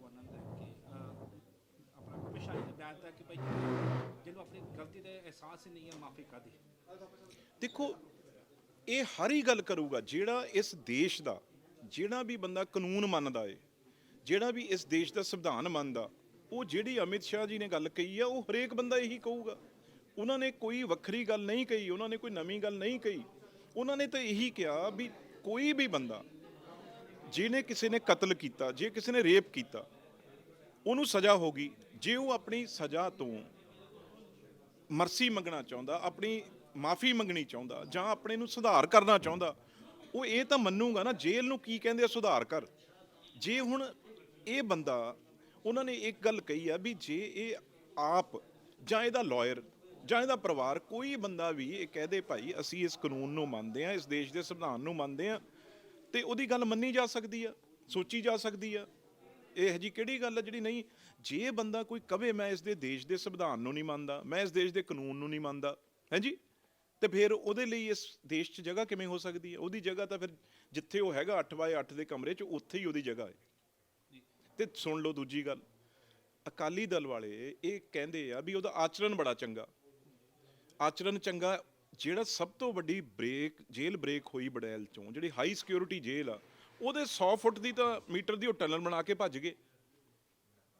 ਨੌਜਵਾਨਾਂ ਨੂੰ ਲੈ ਕੇ ਅਹ, ਆਪਣਾ ਵਿਸ਼ਾ ਇਹ ਬਿਆਨ ਕੀਤਾ ਕਿ ਭਾਈ ਜਿਹਨੂੰ ਆਪਣੀ ਗਲਤੀ ਦਾ ਅਹਿਸਾਸ ਹੀ ਨਹੀਂ ਹੈ ਮਾਫੀ ਕਾਦੀ ਦੇਖੋ ਇਹ ਹਰ ਹੀ ਗੱਲ ਕਰੂਗਾ ਜਿਹੜਾ ਇਸ ਦੇਸ਼ ਦਾ ਜਿਹੜਾ ਵੀ ਬੰਦਾ ਕਾਨੂੰਨ ਮੰਨਦਾ ਏ ਜਿਹੜਾ ਵੀ ਇਸ ਦੇਸ਼ ਦਾ ਸੰਵਿਧਾਨ ਮੰਨਦਾ ਉਹ ਜਿਹੜੀ ਅਮਿਤ ਸ਼ਾਹ ਜੀ ਨੇ ਗੱਲ ਕਹੀ ਆ ਉਹ ਹਰੇਕ ਬੰਦਾ ਇਹੀ ਕਹੂਗਾ। ਉਹਨਾਂ ਨੇ ਕੋਈ ਵੱਖਰੀ ਗੱਲ ਨਹੀਂ ਕਹੀ ਉਹਨਾਂ ਨੇ ਕੋਈ ਨਵੀਂ ਗੱਲ ਨਹੀਂ ਕਹੀ। ਉਹਨਾਂ ਨੇ ਤਾਂ ਇਹੀ ਕਿਹਾ ਵੀ ਕੋਈ ਵੀ ਬੰਦਾ ਜਿਹਨੇ ਕਿਸੇ ਨੇ ਕਤਲ ਕੀਤਾ, ਜੇ ਕਿਸੇ ਨੇ ਰੇਪ ਕੀਤਾ, ਉਹਨੂੰ ਸਜ਼ਾ ਹੋਗੀ ਜੇ ਉਹ ਆਪਣੀ ਸਜ਼ਾ ਤੋਂ ਮਰਸੀ ਮੰਗਣਾ ਚਾਹੁੰਦਾ, ਆਪਣੀ ਮਾਫੀ ਮੰਗਣੀ ਚਾਹੁੰਦਾ, ਜਾਂ ਆਪਣੇ ਨੂੰ ਸੁਧਾਰ ਕਰਨਾ ਚਾਹੁੰਦਾ, ਉਹ ਇਹ ਤਾਂ ਮੰਨੂਗਾ ਨਾ, ਜੇਲ੍ਹ ਨੂੰ ਕੀ ਕਹਿੰਦੇ ਆ, ਸੁਧਾਰ ਕਰ। ਜੇ ਹੁਣ ਇਹ ਬੰਦਾ, ਉਹਨਾਂ ਨੇ ਇੱਕ ਗੱਲ ਕਹੀ ਆ ਵੀ ਜੇ ਇਹ ਆਪ ਜਾਂ ਇਹਦਾ ਲਾਇਰ ਜਾਂ ਇਹਦਾ ਪਰਿਵਾਰ ਕੋਈ ਬੰਦਾ ਵੀ ਇਹ ਕਹਦੇ, ਭਾਈ ਅਸੀਂ ਇਸ ਕਾਨੂੰਨ ਨੂੰ ਮੰਨਦੇ ਆ ਇਸ ਦੇਸ਼ ਦੇ ਸੰਵਿਧਾਨ ਨੂੰ ਮੰਨਦੇ ਆ ਤੇ ਉਹਦੀ ਗੱਲ ਮੰਨੀ ਜਾ ਸਕਦੀ ਆ ਸੋਚੀ ਜਾ ਸਕਦੀ ਆ। ਇਹ ਜੀ ਕਿਹੜੀ ਗੱਲ ਆ ਜਿਹੜੀ ਨਹੀਂ ਜੇ ਬੰਦਾ ਕੋਈ ਕਵੇ ਮੈਂ ਇਸ ਦੇ ਦੇਸ਼ ਦੇ ਸੰਵਿਧਾਨ ਨੂੰ ਨਹੀਂ ਮੰਨਦਾ ਮੈਂ ਇਸ ਦੇਸ਼ ਦੇ ਕਾਨੂੰਨ ਨੂੰ ਨਹੀਂ ਮੰਨਦਾ ਹੈ ਜੀ? ਤੇ ਫਿਰ ਉਹਦੇ ਲਈ ਇਸ ਦੇਸ਼ 'ਚ ਜਗ੍ਹਾ ਕਿਵੇਂ ਹੋ ਸਕਦੀ ਹੈ ਉਹਦੀ ਜਗ੍ਹਾ ਤਾਂ ਫਿਰ ਜਿੱਥੇ ਉਹ ਹੈਗਾ 8 ਬਾਏ 8 ਦੇ ਕਮਰੇ 'ਚ ਉੱਥੇ ਹੀ ਉਹਦੀ ਜਗ੍ਹਾ ਹੈ। ਤੇ ਸੁਣ ਲਓ ਦੂਜੀ ਗੱਲ ਅਕਾਲੀ ਦਲ ਵਾਲੇ ਇਹ ਕਹਿੰਦੇ ਆ ਵੀ ਉਹਦਾ ਆਚਰਣ ਬੜਾ ਚੰਗਾ। ਆਚਰਣ ਚੰਗਾ ਜਿਹੜਾ ਸਭ ਤੋਂ ਵੱਡੀ ਬ੍ਰੇਕ ਜੇਲ੍ਹ ਬ੍ਰੇਕ ਹੋਈ ਬੜੈਲ ਚੋਂ, ਜਿਹੜੀ ਹਾਈ ਸਿਕਿਉਰਿਟੀ ਜੇਲ੍ਹ ਆ, ਉਹਦੇ 100 ਫੁੱਟ ਦੀ ਤਾਂ ਮੀਟਰ ਦੀ ਉਹ ਟਨਲ ਬਣਾ ਕੇ ਭੱਜ ਗਏ।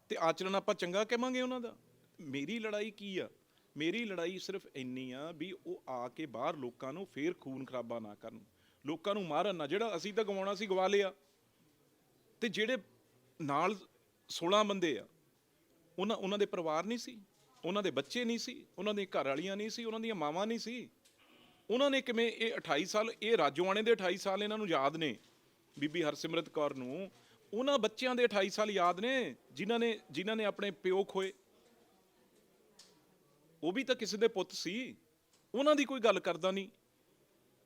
ਤੇ ਆਚਰਣ ਆਪਾਂ ਚੰਗਾ ਕਹਾਂਗੇ ਉਹਨਾਂ ਦਾ? ਮੇਰੀ ਲੜਾਈ ਕੀ ਆ? ਮੇਰੀ ਲੜਾਈ ਸਿਰਫ ਇੰਨੀ ਆ ਵੀ ਉਹ ਆ ਕੇ ਬਾਹਰ ਲੋਕਾਂ ਨੂੰ ਫੇਰ ਖੂਨ ਖਰਾਬਾ ਨਾ ਕਰਨ। ਲੋਕਾਂ ਨੂੰ ਮਾਰਨ ਨਾ, ਜਿਹੜਾ ਅਸੀਂ ਤਾਂ ਗਵਾਉਣਾ ਸੀ ਗਵਾ ਲਿਆ। ਤੇ ਜਿਹੜੇ ਨਾਲ 16 ਬੰਦੇ ਆ, ਉਹਨਾਂ ਉਹਨਾਂ ਦੇ ਪਰਿਵਾਰ ਨਹੀਂ ਸੀ, ਉਹਨਾਂ ਦੇ ਬੱਚੇ ਨਹੀਂ ਸੀ, ਉਹਨਾਂ ਦੀਆਂ ਘਰ ਵਾਲੀਆਂ ਨਹੀਂ ਸੀ, ਉਹਨਾਂ ਦੀਆਂ ਮਾਵਾਂ ਨਹੀਂ ਸੀ। ਉਹਨਾਂ ਨੇ ਕਿਵੇਂ ਇਹ 28 ਸਾਲ, ਇਹ ਰਾਜੋਆਣੇ ਦੇ 28 ਸਾਲ ਇਹਨਾਂ ਨੂੰ ਯਾਦ ਨੇ, ਬੀਬੀ ਹਰਸਿਮਰਤ ਕੌਰ ਨੂੰ। ਉਹਨਾਂ ਬੱਚਿਆਂ ਦੇ 28 ਸਾਲ ਯਾਦ ਨੇ, ਜਿਨ੍ਹਾਂ ਨੇ ਜਿਨ੍ਹਾਂ ਨੇ ਆਪਣੇ ਪਿਓ ਖੋਏ। ਉਹ ਵੀ ਤਾਂ ਕਿਸੇ ਦੇ ਪੁੱਤ ਸੀ। ਉਹਨਾਂ ਦੀ ਕੋਈ ਗੱਲ ਕਰਦਾ ਨਹੀਂ।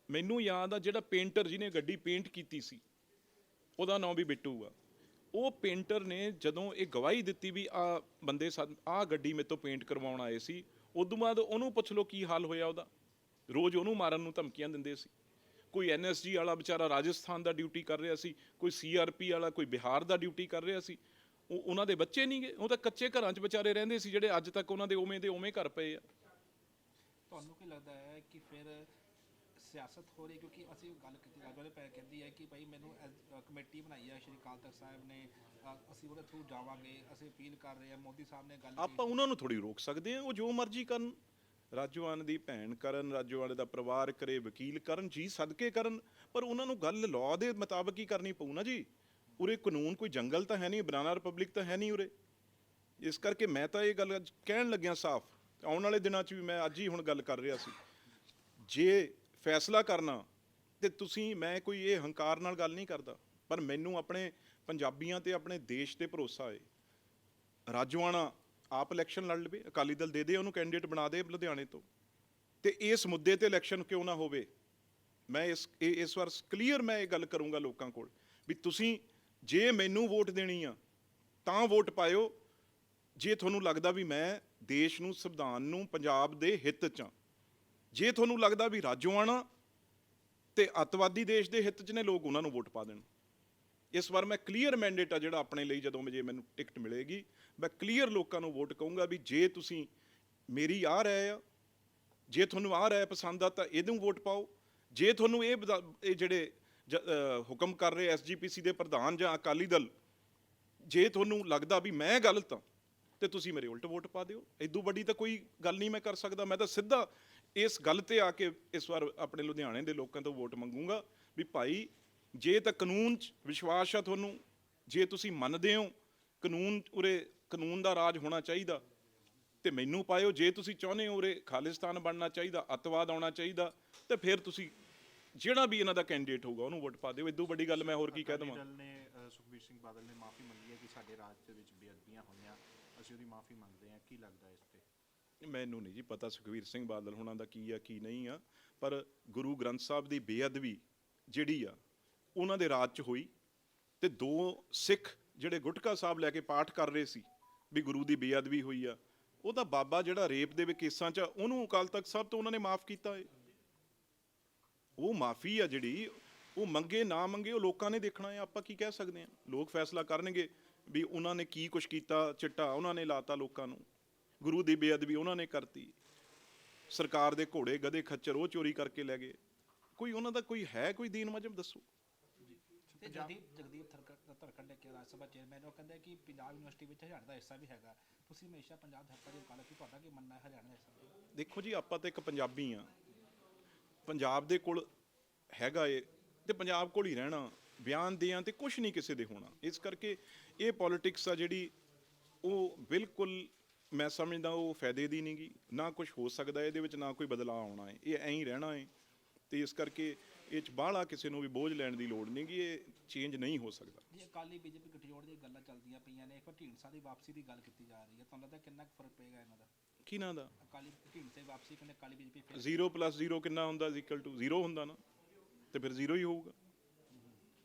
ਮੈਨੂੰ ਯਾਦ ਆ ਜਿਹੜਾ ਪੇਂਟਰ ਜਿਹਨੇ ਗੱਡੀ ਪੇਂਟ ਕੀਤੀ ਸੀ, ਉਹਦਾ ਨਾਮ ਵੀ ਬਿੱਟੂ ਆ। ਉਹ ਪੇਂਟਰ ਨੇ ਜਦੋਂ ਇਹ ਗਵਾਹੀ ਦਿੱਤੀ ਵੀ ਆ ਬੰਦੇ ਆ ਗੱਡੀ ਮੇਰੇ ਤੋਂ ਪੇਂਟ ਕਰਵਾਉਣ ਆਏ ਸੀ, ਉਦੋਂ ਬਾਅਦ ਉਹਨੂੰ ਪੁੱਛ ਲਓ ਕੀ ਹਾਲ ਹੋਇਆ ਉਹਦਾ। ਰੋਜ਼ ਉਹਨੂੰ ਮਾਰਨ ਨੂੰ ਧਮਕੀਆਂ ਦਿੰਦੇ ਸੀ। ਕੋਈ ਐਨਐਸਜੀ ਵਾਲਾ ਵਿਚਾਰਾ ਰਾਜਸਥਾਨ ਦਾ ਡਿਊਟੀ ਕਰ ਰਿਹਾ ਸੀ ਕੋਈ ਸੀਆਰਪੀ ਵਾਲਾ ਕੋਈ ਬਿਹਾਰ ਦਾ ਡਿਊਟੀ ਕਰ ਰਿਹਾ ਸੀ। ਉਹ ਉਹਨਾਂ ਦੇ ਬੱਚੇ ਨਹੀਂ ਗਏ ਉਹ ਤਾਂ ਕੱਚੇ ਘਰਾਂ 'ਚ ਵਿਚਾਰੇ ਰਹਿੰਦੇ ਸੀ ਜਿਹੜੇ ਅੱਜ ਤੱਕ ਉਹਨਾਂ ਦੇ ਉਵੇਂ ਦੇ ਉਵੇਂ ਘਰ ਪਏ ਆ। ਤੁਹਾਨੂੰ ਕੀ ਲੱਗਦਾ ਹੈ ਕਿ ਫਿਰ ਸਿਆਸਤ ਹੋ ਰਹੀ ਹੈ? ਕਿਉਂਕਿ ਅਸੀਂ ਗੱਲ ਕੀਤੀ ਰਾਜਵਾਲੇ ਪੈ ਕਹਿੰਦੀ ਹੈ ਕਿ ਭਾਈ ਮੈਨੂੰ ਕਮੇਟੀ ਬਣਾਈ ਹੈ ਸ਼੍ਰੀ ਤਖਤ ਸਾਹਿਬ ਨੇ ਅਸੀਂ ਉਹਦੇ ਥਰੂ ਜਾਵਾਂਗੇ ਅਸੀਂ ਅਪੀਲ ਕਰ ਰਹੇ ਹਾਂ ਮੋਦੀ ਸਾਹਿਬ ਨੇ ਗੱਲ ਆਪਾਂ ਉਹਨਾਂ ਨੂੰ ਥੋੜੀ ਰੋਕ ਸਕਦੇ ਆ ਉਹ ਜੋ ਮਰਜ਼ੀ ਕਰਨ। ਰਾਜੋਆਨ ਦੀ ਭੈਣ ਕਰਨ ਰਾਜੋਆਲੇ ਦਾ ਪਰਿਵਾਰ ਕਰੇ, ਵਕੀਲ ਕਰਨ, ਜੀ ਸਦਕੇ ਕਰਨ। ਪਰ ਉਹਨਾਂ ਨੂੰ ਗੱਲ ਲਾਅ ਦੇ ਮੁਤਾਬਕ ਹੀ ਕਰਨੀ ਪਊ ਨਾ ਜੀ। ਉਰੇ ਕਾਨੂੰਨ ਕੋਈ ਜੰਗਲ ਤਾਂ ਹੈ ਨਹੀਂ, ਬਨਾਨਾ ਰਿਪਬਲਿਕ ਤਾਂ ਹੈ ਨਹੀਂ ਉਰੇ। ਇਸ ਕਰਕੇ ਮੈਂ ਤਾਂ ਇਹ ਗੱਲ ਅੱਜ ਕਹਿਣ ਲੱਗਿਆ ਸਾਫ਼। ਆਉਣ ਵਾਲੇ ਦਿਨਾਂ 'ਚ ਵੀ ਮੈਂ ਅੱਜ ਹੀ ਹੁਣ ਗੱਲ ਕਰ ਰਿਹਾ ਸੀ। ਜੇ ਫੈਸਲਾ ਕਰਨਾ, ਤੇ ਤੁਸੀਂ, ਮੈਂ ਕੋਈ ਇਹ ਹੰਕਾਰ ਨਾਲ ਗੱਲ ਨਹੀਂ ਕਰਦਾ। ਪਰ ਮੈਨੂੰ ਆਪਣੇ ਪੰਜਾਬੀਆਂ ਤੇ ਆਪਣੇ ਦੇਸ਼ ਤੇ ਭਰੋਸਾ ਹੈ ਰਾਜਵਾਨਾ ਆਪ ਇਲੈਕਸ਼ਨ ਲੜ ਲਵੇ, ਅਕਾਲੀ ਦਲ ਦੇ ਦੇ, ਉਹਨੂੰ ਕੈਂਡੀਡੇਟ ਬਣਾ ਦੇ ਲੁਧਿਆਣੇ ਤੋਂ। ਤੇ ਇਸ ਮੁੱਦੇ ਤੇ ਇਲੈਕਸ਼ਨ ਕਿਉਂ ਨਾ ਹੋਵੇ? ਮੈਂ ਇਸ, ਇਹ, ਇਸ ਵਾਰ ਕਲੀਅਰ ਮੈਂ ਇਹ ਗੱਲ ਕਰੂੰਗਾ ਲੋਕਾਂ ਕੋਲ ਵੀ ਤੁਸੀਂ ਜੇ ਮੈਨੂੰ ਵੋਟ ਦੇਣੀ ਆ, ਤਾਂ ਵੋਟ ਪਾਇਓ। ਜੇ ਤੁਹਾਨੂੰ ਲੱਗਦਾ ਵੀ ਮੈਂ ਦੇਸ਼ ਨੂੰ, ਸੰਵਿਧਾਨ ਨੂੰ, ਪੰਜਾਬ ਦੇ ਹਿੱਤ 'ਚ ਆ, ਜੇ ਤੁਹਾਨੂੰ ਲੱਗਦਾ ਵੀ ਰਾਜੋਆਣਾ ਤੇ ਅੱਤਵਾਦੀ ਦੇਸ਼ ਦੇ ਹਿੱਤ 'ਚ ਨੇ, ਲੋਕ ਉਹਨਾਂ ਨੂੰ ਵੋਟ ਪਾ ਦੇਣ। ਇਸ ਵਾਰ ਮੈਂ ਕਲੀਅਰ ਮੈਂਡੇਟ ਆ ਜਿਹੜਾ ਆਪਣੇ ਲਈ ਜਦੋਂ ਜੇ ਮੈਨੂੰ ਟਿਕਟ ਮਿਲੇਗੀ, ਮੈਂ ਕਲੀਅਰ ਲੋਕਾਂ ਨੂੰ ਵੋਟ ਕਹੂੰਗਾ ਵੀ ਜੇ ਤੁਸੀਂ ਮੇਰੀ ਆ ਰਹਿ ਆ, ਜੇ ਤੁਹਾਨੂੰ ਆ ਰਹਿ ਪਸੰਦ ਆ ਤਾਂ ਇਹਨੂੰ ਵੋਟ ਪਾਓ। ਜੇ ਤੁਹਾਨੂੰ ਇਹ ਬਦਾ- ਇਹ ਜਿਹੜੇ ਜ- ਹੁਕਮ ਕਰ ਰਹੇ ਐਸਜੀਪੀਸੀ ਦੇ ਪ੍ਰਧਾਨ ਜਾਂ ਅਕਾਲੀ ਦਲ, ਜੇ ਤੁਹਾਨੂੰ ਲੱਗਦਾ ਵੀ ਮੈਂ ਗਲਤ ਹਾਂ ਤੇ ਤੁਸੀਂ ਮੇਰੇ ਉਲਟ ਵੋਟ ਪਾ ਦਿਓ। ਇਦੋਂ ਵੱਡੀ ਤਾਂ ਕੋਈ ਗੱਲ ਨਹੀਂ ਮੈਂ ਕਰ ਸਕਦਾ। ਮੈਂ ਤਾਂ ਸਿੱਧਾ ਇਸ ਗੱਲ ਤੇ ਆ ਕੇ ਇਸ ਵਾਰ ਆਪਣੇ ਲੁਧਿਆਣੇ ਦੇ ਲੋਕਾਂ ਤੋਂ ਵੋਟ ਮੰਗੂੰਗਾ ਵੀ ਭਾਈ ਜੇ ਤਾਂ ਕਾਨੂੰਨ 'ਚ ਵਿਸ਼ਵਾਸ ਆ ਤੁਹਾਨੂੰ ਜੇ ਤੁਸੀਂ ਮੰਨਦੇ ਹੋ ਕਾਨੂੰਨ ਉਰੇ ਕਾਨੂੰਨ ਦਾ ਰਾਜ ਹੋਣਾ ਚਾਹੀਦਾ ਤੇ ਮੈਨੂੰ ਪਾਇਓ ਜੇ ਤੁਸੀਂ ਚਾਹੁੰਦੇ ਹੋ ਉਰੇ ਖਾਲਿਸਤਾਨ ਬਣਨਾ ਚਾਹੀਦਾ ਅੱਤਵਾਦ ਆਉਣਾ ਚਾਹੀਦਾ ਤੇ ਫਿਰ ਤੁਸੀਂ ਜਿਹੜਾ ਵੀ ਇਹਨਾਂ ਦਾ ਕੈਂਡੀਡੇਟ ਹੋਊਗਾ ਉਹਨੂੰ ਵੋਟ ਪਾ ਦਿਓ। ਇਦੋਂ ਵੱਡੀ ਗੱਲ ਮੈਂ ਹੋਰ ਕੀ ਕਹਿ ਦਵਾਂ। ਅਕਾਲੀ ਦਲ ਨੇ ਅ, ਸੁਖਬੀਰ ਸਿੰਘ ਬਾਦਲ ਨੇ ਮਾਫੀ ਮੰਗੀ ਹੈ ਕਿ ਸਾਡੇ ਰਾਜ ਦੇ ਵਿੱਚ ਬੇਅਦਬੀਆਂ ਹੋਈਆਂ। ਅਸੀਂ ਉਹਦੀ ਮਾਫੀ ਮੰਗਦੇ ਹਾਂ। ਕੀ ਲੱਗਦਾ ਇਸ ਤੇ? ਮੈਨੂੰ ਨਹੀਂ ਜੀ ਪਤਾ ਸੁਖਵੀਰ ਸਿੰਘ ਬਾਦਲ ਹੋਣਾ ਦਾ ਕੀ ਆ ਕੀ ਨਹੀਂ ਆ ਪਰ ਗੁਰੂ ਗ੍ਰੰਥ ਸਾਹਿਬ ਦੀ ਬੇਅਦਬੀ ਜਿਹੜੀ ਆ ਉਹਨਾਂ ਦੇ ਰਾਜ 'ਚ ਹੋਈ ਤੇ ਦੋ ਸਿੱਖ ਜਿਹੜੇ ਗੁਟਕਾ ਸਾਹਿਬ ਲੈ ਕੇ ਪਾਠ ਕਰ ਰਹੇ ਸੀ ਵੀ ਗੁਰੂ ਦੀ ਬੇਅਦਬੀ ਹੋਈ ਆ ਉਹਦਾ ਬਾਬਾ ਜਿਹੜਾ ਰੇਪ ਦੇ ਵਿੱਚ ਕੇਸਾਂ 'ਚ ਆ, ਉਹਨੂੰ ਅਕਾਲ ਤਖਤ ਸਾਹਿਬ ਤੋਂ ਉਹਨਾਂ ਨੇ ਮਾਫ ਕੀਤਾ ਏ। ਉਹ ਮਾਫੀ ਆ ਜਿਹੜੀ ਉਹ ਮੰਗੇ ਨਾ ਮੰਗੇ ਉਹ ਲੋਕਾਂ ਨੇ ਦੇਖਣਾ ਹੈ ਆਪਾਂ ਕੀ ਕਹਿ ਸਕਦੇ ਹਾਂ ਲੋਕ ਫੈਸਲਾ ਕਰਨਗੇ ਵੀ ਉਹਨਾਂ ਨੇ ਕੀ ਕੁਛ ਕੀਤਾ ਚਿੱਟਾ ਉਹਨਾਂ ਨੇ ਲਾਤਾ ਲੋਕਾਂ ਨੂੰ ਗੁਰੂ ਦੀ ਬੇਅਦਬੀ ਉਹਨਾਂ ਨੇ ਕਰਤੀ। ਸਰਕਾਰ ਦੇ ਘੋੜੇ ਗਧੇ ਖੱਚਰ ਉਹ ਚੋਰੀ ਕਰਕੇ ਲੈ ਗਏ। ਕੋਈ ਉਹਨਾਂ ਦਾ ਕੋਈ ਹੈ ਕੋਈ ਦੀਨ ਮਜਬ ਦੱਸੋ। ਤੇ ਜਗਦੀਪ ਜਗਦੀਪ ਥਰਕੜ ਧਰਕੰਡੇ ਕੇ ਰਾਜ ਸਭਾ ਚੇਅਰਮੈਨ ਉਹ ਕਹਿੰਦੇ ਕਿ ਪੰਜਾਬ ਯੂਨੀਵਰਸਿਟੀ ਵਿੱਚ ਹਰਿਆਣਾ ਦਾ ਹਿੱਸਾ ਵੀ ਹੈਗਾ। ਤੁਸੀਂ ਹਮੇਸ਼ਾ ਪੰਜਾਬ ਦੇ ਹੱਕਾਂ ਦੀ ਗੱਲ ਕੀਤੀ ਤੁਹਾਡਾ ਕੀ ਮੰਨਣਾ ਹੈ ਹਰਿਆਣਾ ਦਾ ਹਿੱਸਾ ਦੇਖੋ ਜੀ ਆਪਾਂ ਤਾਂ ਇੱਕ ਪੰਜਾਬੀ ਆ ਪੰਜਾਬ ਦੇ ਕੋਲ ਹੈਗਾ ਏ ਤੇ ਪੰਜਾਬ ਕੋਲ ਹੀ ਰਹਿਣਾ ਬਿਆਨ ਦਿਆਂ ਤੇ ਕੁਝ ਨਹੀਂ ਕਿਸੇ ਦੇ ਹੋਣਾ। ਇਸ ਕਰਕੇ ਇਹ ਪੋਲਿਟਿਕਸ ਆ ਜਿਹੜੀ ਉਹ ਬਿਲਕੁਲ ਮੈਂ ਸਮਝਦਾ ਉਹ ਫਾਇਦੇ ਦੀ ਨਹੀਂਗੀ ਨਾ ਕੁਝ ਹੋ ਸਕਦਾ ਇਹਦੇ ਵਿੱਚ ਨਾ ਕੋਈ ਬਦਲਾਅ ਆਉਣਾ ਹੈ। ਇਹ ਐਂ ਹੀ ਰਹਿਣਾ ਹੈ। ਤੇ ਇਸ ਕਰਕੇ ਇਹ ਚ ਬਾਹਲਾ ਕਿਸੇ ਨੂੰ ਵੀ ਬੋਝ ਲੈਣ ਦੀ ਲੋੜ ਨਹੀਂਗੀ ਇਹ ਚੇਂਜ ਨਹੀਂ ਹੋ ਸਕਦਾ। ਜੀ ਅਕਾਲੀ ਬੀਜੇਪੀ ਗੱਠਜੋੜ ਦੀਆਂ ਗੱਲਾਂ ਚੱਲਦੀਆਂ ਪਈਆਂ ਨੇ। ਇੱਕ ਵਾਰ ਢੀਂਡਸਾ ਦੀ ਵਾਪਸੀ ਦੀ ਗੱਲ ਕੀਤੀ ਜਾ ਰਹੀ ਹੈ। ਤੁਹਾਨੂੰ ਲੱਗਦਾ ਕਿੰਨਾ ਕੁ ਫ਼ਰਕ ਪਏਗਾ ਇਹਨਾਂ ਦਾ? ਕਿਹਨਾਂ ਦਾ? ਅਕਾਲੀ ਢੀਂਡਸੇ ਦੀ ਵਾਪਸੀ ਕਹਿੰਦੇ ਅਕਾਲੀ ਬੀਜੇਪੀ ਫਿਰ 0 0 ਕਿੰਨਾ ਹੁੰਦਾ? ਇਕੁਅਲ ਟੂ 0 ਹੁੰਦਾ ਨਾ। ਤੇ ਫਿਰ 0 ਹੀ ਹੋਊਗਾ।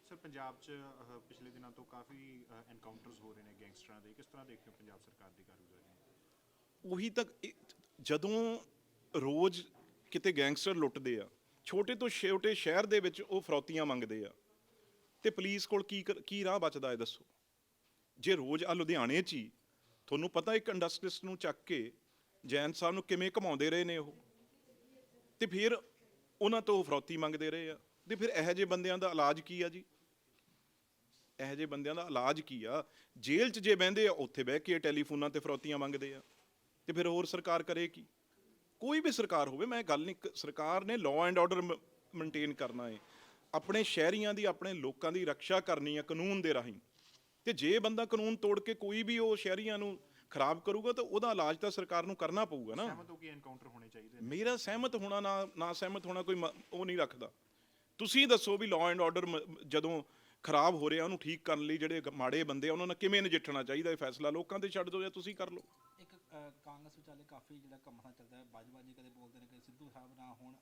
ਸਰ ਪੰਜਾਬ 'ਚ ਅਹ, ਪਿਛਲੇ ਦਿਨਾਂ ਤੋਂ ਕਾਫੀ ਐਨਕਾਊਂਟਰਸ ਹੋ ਰਹੇ ਨੇ ਗੈਂਗਸਟਰਾਂ ਦੇ। ਕਿਸ ਤਰ੍ਹਾਂ ਦੇਖਦੇ ਹੋ ਪੰਜਾਬ ਸਰਕਾਰ ਦੀ ਕਾਰਗੁਜ਼ਾਰੀ? ਉਹੀ ਤੱਕ ਜਦੋਂ ਰੋਜ਼ ਕਿਤੇ ਗੈਂਗਸਟਰ ਲੁੱਟਦੇ ਆ ਛੋਟੇ ਤੋਂ ਛੋਟੇ ਸ਼ਹਿਰ ਦੇ ਵਿੱਚ ਉਹ ਫਰੌਤੀਆਂ ਮੰਗਦੇ ਆ। ਤੇ ਪੁਲਿਸ ਕੋਲ ਕੀ ਕਰ- ਕੀ ਰਾਹ ਬਚਦਾ ਹੈ ਦੱਸੋ? ਜੇ ਰੋਜ਼ ਆ ਲੁਧਿਆਣੇ 'ਚ ਹੀ, ਤੁਹਾਨੂੰ ਪਤਾ ਇੱਕ ਇੰਡਸਟਰੀਸਟ ਨੂੰ ਚੱਕ ਕੇ ਜੈਨ ਸਾਹਿਬ ਨੂੰ ਕਿਵੇਂ ਘਮਾਉਂਦੇ ਰਹੇ ਨੇ ਉਹ? ਤੇ ਫਿਰ ਉਹਨਾਂ ਤੋਂ ਉਹ ਫਰੌਤੀ ਮੰਗਦੇ ਰਹੇ ਆ। ਤੇ ਫਿਰ ਇਹੋ ਜਿਹੇ ਬੰਦਿਆਂ ਦਾ ਇਲਾਜ ਕੀ ਆ ਜੀ? ਇਹੋ ਜਿਹੇ ਬੰਦਿਆਂ ਦਾ ਇਲਾਜ ਕੀ ਆ? ਜੇਲ੍ਹ 'ਚ ਜੇ ਬਹਿੰਦੇ ਆ, ਉੱਥੇ ਬਹਿ ਕੇ ਟੈਲੀਫੋਨਾਂ ਤੇ ਫਰੌਤੀਆਂ ਮੰਗਦੇ ਆ। ਤੇ ਫਿਰ ਹੋਰ ਸਰਕਾਰ ਕਰੇ ਕੀ? ਕੋਈ ਵੀ ਸਰਕਾਰ ਹੋਵੇ ਮੈਂ ਗੱਲ ਨਹੀਂ ਸਰਕਾਰ ਨੇ ਲਾਅ ਐਂਡ ਆਰਡਰ ਮੇਨਟੇਨ ਕਰਨਾ ਹੈ ਆਪਣੇ ਸ਼ਹਿਰੀਆਂ ਦੀ ਆਪਣੇ ਲੋਕਾਂ ਦੀ ਰੱਖਿਆ ਕਰਨੀ ਹੈ ਕਾਨੂੰਨ ਦੇ ਰਾਹੀਂ। ਤੇ ਜੇ ਬੰਦਾ ਕਾਨੂੰਨ ਤੋੜ ਕੇ ਕੋਈ ਵੀ ਉਹ ਸ਼ਹਿਰੀਆਂ ਨੂੰ ਖਰਾਬ ਕਰੂਗਾ ਤਾਂ ਉਹਦਾ ਇਲਾਜ ਤਾਂ ਸਰਕਾਰ ਨੂੰ ਕਰਨਾ ਪਊਗਾ ਨਾ। ਸਹਿਮਤ ਹੋ ਕਿ ਐਨਕਾਊਂਟਰ ਹੋਣੇ ਚਾਹੀਦੇ ਨੇ। ਮੇਰਾ ਸਹਿਮਤ ਹੋਣਾ ਨਾ ਨਾ ਸਹਿਮਤ ਹੋਣਾ ਕੋਈ ਉਹ ਨਹੀਂ ਰੱਖਦਾ। ਤੁਸੀਂ ਦੱਸੋ ਵੀ ਲਾਅ ਐਂਡ ਆਰਡਰ ਜਦੋਂ ਖਰਾਬ ਹੋ ਰਿਹਾ ਉਹਨੂੰ ਠੀਕ ਕਰਨ ਲਈ ਜਿਹੜੇ ਮਾੜੇ ਬੰਦੇ ਆ ਉਹਨਾਂ ਨਾਲ ਕਿਵੇਂ ਨਜਿੱਠਣਾ ਚਾਹੀਦਾ ਇਹ ਫੈਸਲਾ? ਲੋਕਾਂ ਤੇ ਛੱਡ ਦਿਓ ਜਾਂ ਤੁਸੀਂ ਕਰ ਲਓ। ਕਾਂਗਰਸ ਵਿਚਾਲੇ ਕਾਫੀ ਜਿਹੜਾ ਘਮਣਾ ਚੱਲਦਾ ਹੈ। ਬਾਜਵਾ ਜੀ ਕਦੇ ਬੋਲਦੇ ਨੇ ਕਿ ਸਿੱਧੂ ਸਾਹਿਬ ਨਾ ਹੁਣ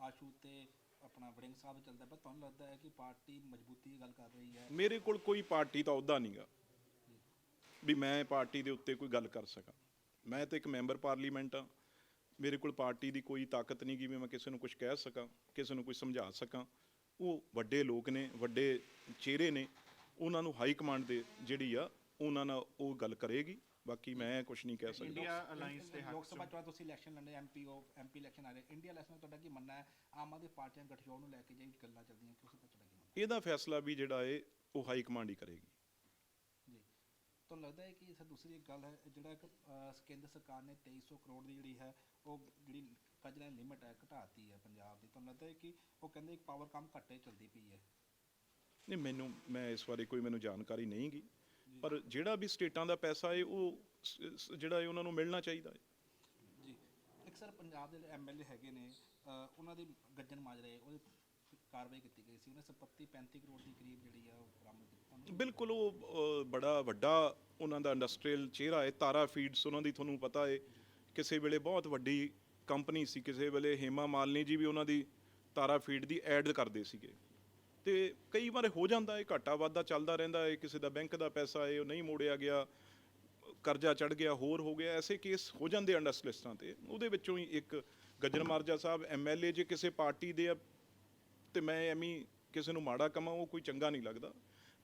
ਆਸ਼ੂ ਤੇ ਆਪਣਾ ਵੜਿੰਗ ਸਾਹਿਬ ਚੱਲਦਾ ਪਰ ਤੁਹਾਨੂੰ ਲੱਗਦਾ ਹੈ ਕਿ ਪਾਰਟੀ ਮਜ਼ਬੂਤੀ ਦੀ ਗੱਲ ਕਰ ਰਹੀ ਹੈ? ਮੇਰੇ ਕੋਲ ਕੋਈ ਪਾਰਟੀ ਦਾ ਅਹੁਦਾ ਨਹੀਂਗਾ ਵੀ ਮੈਂ ਪਾਰਟੀ ਦੇ ਉੱਤੇ ਕੋਈ ਗੱਲ ਕਰ ਸਕਾਂ। ਮੈਂ ਤਾਂ ਇੱਕ ਮੈਂਬਰ ਪਾਰਲੀਮੈਂਟ ਆ ਮੇਰੇ ਕੋਲ ਪਾਰਟੀ ਦੀ ਕੋਈ ਤਾਕਤ ਨਹੀਂ ਕਿ ਵੀ ਮੈਂ ਕਿਸੇ ਨੂੰ ਕੁਝ ਕਹਿ ਸਕਾਂ, ਕਿਸੇ ਨੂੰ ਕੁਝ ਸਮਝਾ ਸਕਾਂ। ਉਹ ਵੱਡੇ ਲੋਕ ਨੇ, ਵੱਡੇ ਚਿਹਰੇ ਨੇ। ਉਹਨਾਂ ਨੂੰ ਹਾਈ ਕਮਾਂਡ ਦੇ ਜਿਹੜੀ ਆ, ਉਹਨਾਂ ਨਾਲ ਉਹ ਗੱਲ ਕਰੇਗੀ। ਬਾਕੀ ਮੈਂ ਕੁਝ ਨਹੀਂ ਕਹਿ ਸਕਦਾ। ਇੰਡੀਆ ਅਲਾਈਅੰਸ ਦੇ ਹੱਕ ਲੋਕ 'ਚ। ਸਭਾ ਚੋਣ ਤੁਸੀਂ ਇਲੈਕਸ਼ਨ ਲੜਨੇ ਐਮਪੀ ਉਹ ਐਮਪੀ ਇਲੈਕਸ਼ਨ ਆ ਰਹੇ। ਇੰਡੀਆ ਇਲੈਕਸ਼ਨ ਤੁਹਾਡਾ ਕੀ ਮੰਨਣਾ ਹੈ? ਆਮ ਆਦਮੀ ਪਾਰਟੀਆਂ ਗੱਠਜੋੜ ਨੂੰ ਲੈ ਕੇ ਜਿਹੜੀ ਗੱਲਾਂ ਚੱਲਦੀਆਂ ਉਸ ਦਾ ਤੁਹਾਡਾ ਕੀ ਮੰਨਣਾ ਇਹਦਾ ਫੈਸਲਾ ਵੀ ਜਿਹੜਾ ਏ ਉਹ ਹਾਈ ਕਮਾਂਡ ਹੀ ਕਰੇਗੀ। ਜੀ। ਤੁਹਾਨੂੰ ਲੱਗਦਾ ਹੈ ਕਿ ਸਰ ਦੂਸਰੀ ਇੱਕ ਗੱਲ ਹੈ ਜਿਹੜਾ ਇੱਕ ਅ, ਕੇਂਦਰ ਸਰਕਾਰ ਨੇ 2300 ਕਰੋੜ ਦੀ ਜਿਹੜੀ ਹੈ ਉਹ ਜਿਹੜੀ ਕਜਲਾ ਲਿਮਟ ਹੈ ਘਟਾਤੀ ਹੈ ਪੰਜਾਬ ਦੀ। ਤੁਹਾਨੂੰ ਲੱਗਦਾ ਹੈ ਕਿ ਉਹ ਕਹਿੰਦੇ ਇੱਕ ਪਾਵਰ ਕੰਮ ਘੱਟੇ ਚੱਲਦੀ ਪਈ ਹੈ? ਨਹੀਂ ਮੈਨੂੰ ਮੈਂ ਇਸ ਬਾਰੇ ਕੋਈ ਮੈਨੂੰ ਜਾਣਕਾਰੀ ਨਹੀਂ ਗੀ। ਪਰ ਜਿਹੜਾ ਵੀ ਸਟੇਟਾਂ ਦਾ ਪੈਸਾ ਹੈ ਉਹ ਸ- ਸ- ਜਿਹੜਾ ਹੈ ਉਹਨਾਂ ਨੂੰ ਮਿਲਣਾ ਚਾਹੀਦਾ ਹੈ ਜੀ। ਇੱਕ ਸਰ ਪੰਜਾਬ ਦੇ ਐਮਐਲਏ ਹੈਗੇ ਨੇ ਅ, ਉਹਨਾਂ ਦੀ ਗੱਜਨ ਮਾਜਰੇ ਉਹਦੇ ਤੇ ਕਾਰਵਾਈ ਕੀਤੀ ਗਈ ਸੀ। ਉਹਨੇ ਸੰਪਤੀ 35 ਕਰੋੜ ਦੀ ਕਰੀਬ ਜਿਹੜੀ ਆ ਉਹ ਬਰਾਮਦ ਕੀਤੀ। ਤੁਹਾਨੂੰ ਬਿਲਕੁਲ ਉਹ ਅ, ਬੜਾ ਵੱਡਾ ਉਹਨਾਂ ਦਾ ਇੰਡਸਟਰੀਅਲ ਚਿਹਰਾ ਹੈ ਤਾਰਾ ਫੀਡਸ ਉਹਨਾਂ ਦੀ ਤੁਹਾਨੂੰ ਪਤਾ ਹੈ ਕਿਸੇ ਵੇਲੇ ਬਹੁਤ ਵੱਡੀ ਕੰਪਨੀ ਸੀ ਕਿਸੇ ਵੇਲੇ ਹੇਮਾ ਮਾਲਨੀ ਜੀ ਵੀ ਉਹਨਾਂ ਦੀ ਤਾਰਾ ਫੀਡ ਦੀ ਐਡ ਕਰਦੇ ਸੀਗੇ। ਤੇ ਕਈ ਵਾਰ ਹੋ ਜਾਂਦਾ ਹੈ, ਘਾਟਾ ਵਾਧਾ ਚੱਲਦਾ ਰਹਿੰਦਾ ਹੈ, ਕਿਸੇ ਦਾ ਬੈਂਕ ਦਾ ਪੈਸਾ ਹੈ, ਉਹ ਨਹੀਂ ਮੋੜਿਆ ਗਿਆ, ਕਰਜ਼ਾ ਚੜ ਗਿਆ, ਹੋਰ ਹੋ ਗਿਆ, ਐਸੇ ਕੇਸ ਹੋ ਜਾਂਦੇ ਆ ਇੰਡਸਟਰੀਲਿਸਟਾਂ ਤੇ। ਉਹਦੇ ਵਿੱਚੋਂ ਹੀ ਇੱਕ ਗੱਜਰ ਮਾਰਜਾ ਸਾਹਿਬ ਐਮਐਲਏ ਜੇ ਕਿਸੇ ਪਾਰਟੀ ਦੇ ਆ, ਤੇ ਮੈਂ ਐਵੇਂ ਕਿਸੇ ਨੂੰ ਮਾੜਾ ਕਮਾਂ, ਉਹ ਕੋਈ ਚੰਗਾ ਨਹੀਂ ਲੱਗਦਾ।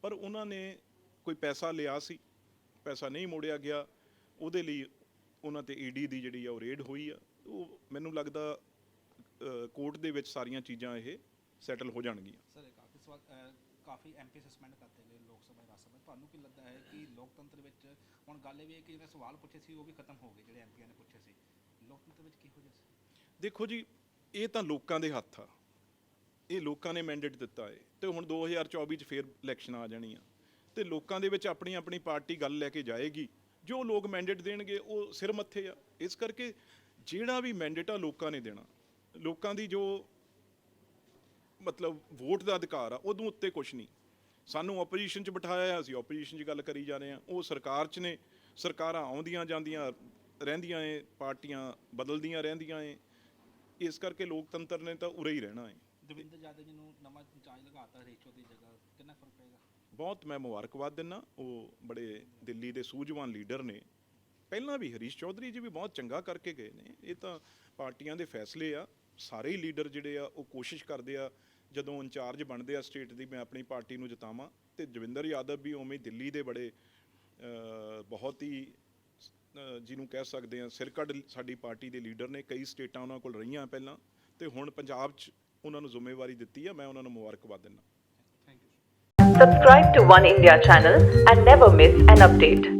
ਪਰ ਉਹਨਾਂ ਨੇ ਕੋਈ ਪੈਸਾ ਲਿਆ ਸੀ, ਪੈਸਾ ਨਹੀਂ ਮੋੜਿਆ ਗਿਆ, ਉਹਦੇ ਲਈ ਉਹਨਾਂ ਤੇ ਈਡੀ ਦੀ ਜਿਹੜੀ ਆ ਉਹ ਰੇਡ ਹੋਈ ਆ। ਉਹ ਮੈਨੂੰ ਲੱਗਦਾ ਕੋਰਟ ਦੇ ਵਿੱਚ ਸਾਰੀਆਂ ਚੀਜ਼ਾਂ ਇਹ ਸੈਟਲ ਹੋ ਜਾਣਗੀਆਂ। ਸਰ ਇਹ ਕਾਫੀ ਐਮਪੀ ਸਸਪੈਂਡ ਕਰਤੇ ਗਏ ਲੋਕ ਸਭਾ ਰਾਜ ਸਭਾ ਤੁਹਾਨੂੰ ਕੀ ਲੱਗਦਾ ਹੈ ਕਿ ਲੋਕਤੰਤਰ ਵਿੱਚ, ਹੁਣ ਗੱਲ ਇਹ ਵੀ ਹੈ ਕਿ ਜਿਹੜੇ ਸਵਾਲ ਪੁੱਛੇ ਸੀ, ਉਹ ਵੀ ਖਤਮ ਹੋ ਗਏ, ਜਿਹੜੇ ਐਮਪੀਆਂ ਨੇ ਪੁੱਛੇ ਸੀ। ਲੋਕਤੰਤਰ ਵਿੱਚ ਕੀ ਹੋ ਸੀ? ਦੇਖੋ ਜੀ, ਇਹ ਤਾਂ ਲੋਕਾਂ ਦੇ ਹੱਥ ਆ। ਇਹ ਲੋਕਾਂ ਨੇ ਮੈਂਡੇਟ ਦਿੱਤਾ ਹੈ ਤੇ ਹੁਣ 2024 ਚ ਫੇਰ ਇਲੈਕਸ਼ਨ ਆ ਜਾਣੀਆਂ ਤੇ ਲੋਕਾਂ ਦੇ ਵਿੱਚ ਆਪਣੀ ਆਪਣੀ ਪਾਰਟੀ ਗੱਲ ਲੈ ਕੇ ਜਾਏਗੀ। ਜੋ ਲੋਕ ਮੈਂਡੇਟ ਦੇਣਗੇ, ਉਹ ਸਿਰ ਮੱਥੇ ਆ। ਇਸ ਕਰਕੇ ਜਿਹੜਾ ਵੀ ਮੈਂਡੇਟ ਆ, ਲੋਕਾਂ ਨੇ ਦੇਣਾ। ਲੋਕਾਂ ਦੀ ਜੋ ਮਤਲਬ ਵੋਟ ਦਾ ਅਧਿਕਾਰ ਆ ਉਦੋਂ ਉੱਤੇ ਕੁਝ ਨਹੀਂ। ਸਾਨੂੰ ਆਪੋਜੀਸ਼ਨ 'ਚ ਬਿਠਾਇਆ ਆ, ਅਸੀਂ ਆਪੋਜੀਸ਼ਨ 'ਚ ਗੱਲ ਕਰੀ ਜਾ ਰਹੇ ਆ ਉਹ ਸਰਕਾਰ 'ਚ ਨੇ ਸਰਕਾਰਾਂ ਆਉਂਦੀਆਂ ਜਾਂਦੀਆਂ ਰਹਿੰਦੀਆਂ ਏ ਪਾਰਟੀਆਂ ਬਦਲਦੀਆਂ ਰਹਿੰਦੀਆਂ ਏ। ਇਸ ਕਰਕੇ ਲੋਕਤੰਤਰ ਨੇ ਤਾਂ ਉਰੇ ਹੀ ਰਹਿਣਾ ਏ। ਦਵਿੰਦਰ ਯਾਦਵ ਜੀ ਨੂੰ ਨਵਾਂ ਇੰਚਾਰਜ ਲਗਾਤਾ ਰੇਸ਼ੋ ਦੀ ਜਗ੍ਹਾ ਕਿੰਨਾ ਫ਼ਰਕ ਪਏਗਾ? ਬਹੁਤ ਮੈਂ ਮੁਬਾਰਕਬਾਦ ਦਿੰਨਾ। ਉਹ ਬੜੇ ਦਿੱਲੀ ਦੇ ਸੂਝਵਾਨ ਲੀਡਰ ਨੇ। ਪਹਿਲਾਂ ਵੀ ਹਰੀਸ਼ ਚੌਧਰੀ ਜੀ ਵੀ ਬਹੁਤ ਚੰਗਾ ਕਰਕੇ ਗਏ ਨੇ। ਇਹ ਤਾਂ ਪਾਰਟੀਆਂ ਦੇ ਫੈਸਲੇ ਆ। ਸਾਰੇ ਹੀ ਲੀਡਰ ਜਿਹੜੇ ਆ, ਉਹ ਕੋਸ਼ਿਸ਼ ਕਰਦੇ ਆ, ਜਦੋਂ ਇੰਚਾਰਜ ਬਣਦੇ ਆ ਸਟੇਟ ਦੀ, ਮੈਂ ਆਪਣੀ ਪਾਰਟੀ ਨੂੰ ਜਿਤਾਵਾਂ। ਤੇ ਜਵਿੰਦਰ ਯਾਦਵ ਵੀ ਉਵੇਂ ਦਿੱਲੀ ਦੇ ਬੜੇ ਬਹੁਤ ਹੀ ਜਿਹਨੂੰ ਕਹਿ ਸਕਦੇ ਆ ਸਿਰਕੜ ਸਾਡੀ ਪਾਰਟੀ ਦੇ ਲੀਡਰ ਨੇ। ਕਈ ਸਟੇਟਾਂ ਉਹਨਾਂ ਕੋਲ ਰਹੀਆਂ ਪਹਿਲਾਂ, ਤੇ ਹੁਣ ਪੰਜਾਬ 'ਚ ਉਹਨਾਂ ਨੂੰ ਜ਼ਿੰਮੇਵਾਰੀ ਦਿੱਤੀ ਆ, ਮੈਂ ਉਹਨਾਂ ਨੂੰ ਮੁਬਾਰਕਬਾਦ ਦਿੰਦਾ। Subscribe to One India channel and never miss an update.